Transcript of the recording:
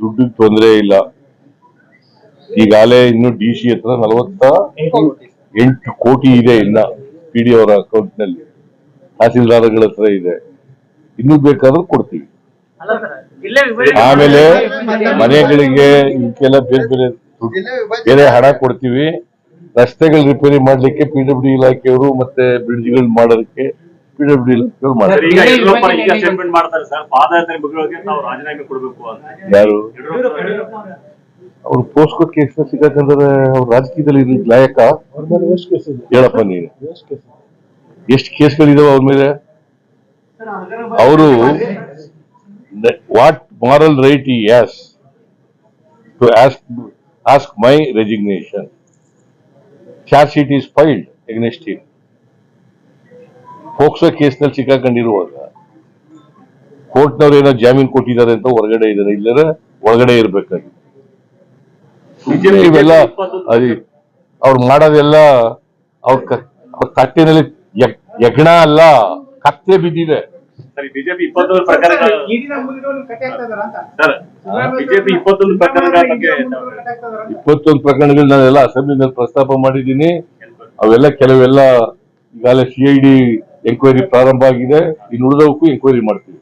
ದುಡ್ಡಿಗೆ ತೊಂದರೆ ಇಲ್ಲ. ಈಗಾಗಲೇ ಇನ್ನು ಡಿ ಸಿ ಹತ್ರ ನಲವತ್ತ ಎಂಟು ಕೋಟಿ ಇದೆ ಇನ್ನ ಪಿ ಡಿ ಅವರ ಅಕೌಂಟ್ನಲ್ಲಿ ತಹಸೀಲ್ದಾರ್ಗಳ ಹತ್ರ ಇದೆ. ಇನ್ನು ಬೇಕಾದ್ರೂ ಕೊಡ್ತೀವಿ. ಆಮೇಲೆ ಮನೆಗಳಿಗೆ ಇದಕ್ಕೆಲ್ಲ ಬೇರೆ ಬೇರೆ ದುಡ್ಡು, ಬೇರೆ ಹಣ ಕೊಡ್ತೀವಿ. ರಸ್ತೆಗಳು ರಿಪೇರಿ ಮಾಡ್ಲಿಕ್ಕೆ ಪಿ ಡಬ್ಲ್ಯೂ ಇಲಾಖೆಯವರು ಮತ್ತೆ ಬ್ರಿಡ್ಜ್ಗಳು ಮಾಡೋದಕ್ಕೆ ಯಾರು? ಅವ್ರು. ಪೋಸ್ಕೋ ಕೇಸ್ ಸಿಗಕಂದ್ರೆ ಅವ್ರ ರಾಜಕೀಯದಲ್ಲಿ ಇರ್ಲಿಕ್ಕೆ ಲಾಯಕ? ಹೇಳಪ್ಪ ನೀನು. ಎಷ್ಟು ಕೇಸ್ಗಳಿದಾವೆ ಅವ್ರ ಮೇಲೆ? ಅವರು what moral right he has to ask ask my resignation charge sheet is filed against him POCSO ಕೇಸ್ನಲ್ಲಿ ಸಿಕ್ಕಾಕೊಂಡಿರುವಾಗ ಕೋರ್ಟ್ನವ್ರು ಏನೋ ಜಾಮೀನು ಕೊಟ್ಟಿದ್ದಾರೆ ಅಂತ ಹೊರಗಡೆ ಇದ್ದಾರೆ. ಇಲ್ಲರ ಒಳಗಡೆ ಇರ್ಬೇಕಾಗಿ ಸುಮ್ನೆ ಇವೆಲ್ಲ ಅದೇ ಅವ್ರು ಮಾಡೋದೆಲ್ಲ ಅವ್ರ ಅವ್ರ ತಟ್ಟೆನಲ್ಲಿ ಯಗ್- ಯಜ್ಞ ಅಲ್ಲ ಕತ್ತೆ ಬಿದ್ದಿದೆ. ಸರ್ ಬಿಜೆಪಿ ಇಪ್ಪತ್ತೊಂದು ಬಿಜೆಪಿ ಇಪ್ಪತ್ತೊಂದು ಪ್ರಕರಣಗಳ ಬಗ್ಗೆ ಇಪ್ಪತ್ತೊಂದು ಪ್ರಕರಣಗಳು ನಾನೆಲ್ಲ ಅಸೆಂಬ್ಲಿನಲ್ಲಿ ಪ್ರಸ್ತಾಪ ಮಾಡಿದ್ದೀನಿ. ಅವೆಲ್ಲ ಕೆಲವೆಲ್ಲ ಈಗಾಗಲೇ ಸಿ ಐ ಡಿ ಎಂಕ್ವೈರಿ ಪ್ರಾರಂಭ ಆಗಿದೆ. ಇನ್ನು ಉಳಿದವಕ್ಕೂ ಎಂಕ್ವೈರಿ ಮಾಡ್ತೀವಿ.